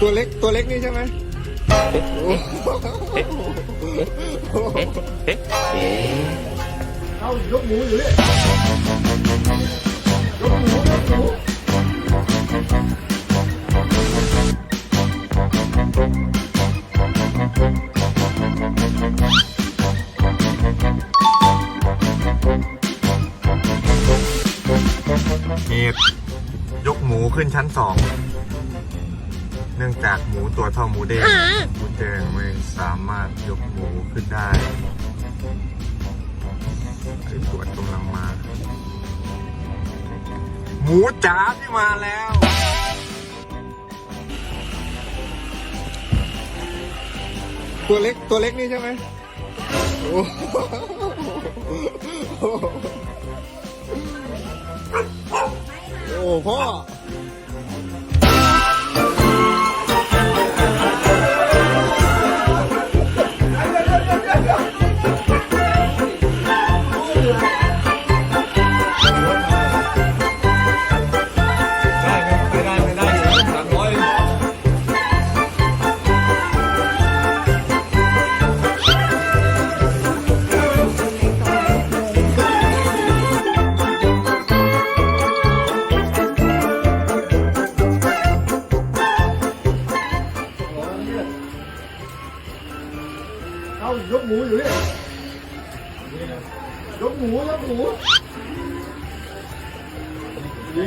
ตัวเล็กตัวเล็กนี่ใช่ไหมโอ้เอายกหมูอยู่เลยยกหมูยกหมูเหตุยกหมูขึ้นชั้นสอง เนื่องจากหมูตัวเท่าหมูเด้งหมูเด้งไม่สามารถยกหมูขึ้นได้ไอ้ตรวจกำลังมา หมูจ๋าที่มาแล้วตัวเล็กตัวเล็กนี่ใช่ไหมโอ้โอ้พ่อ เอายกหมูอยู่เลยยกหมูยกหมูหมู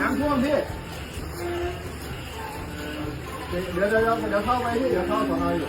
น้ำท่วมพี่เดี๋ยวเดี๋ยวเดี๋ยวเดี๋ยวเข้าไปพี่เดี๋ยวเข้าสอนออยู่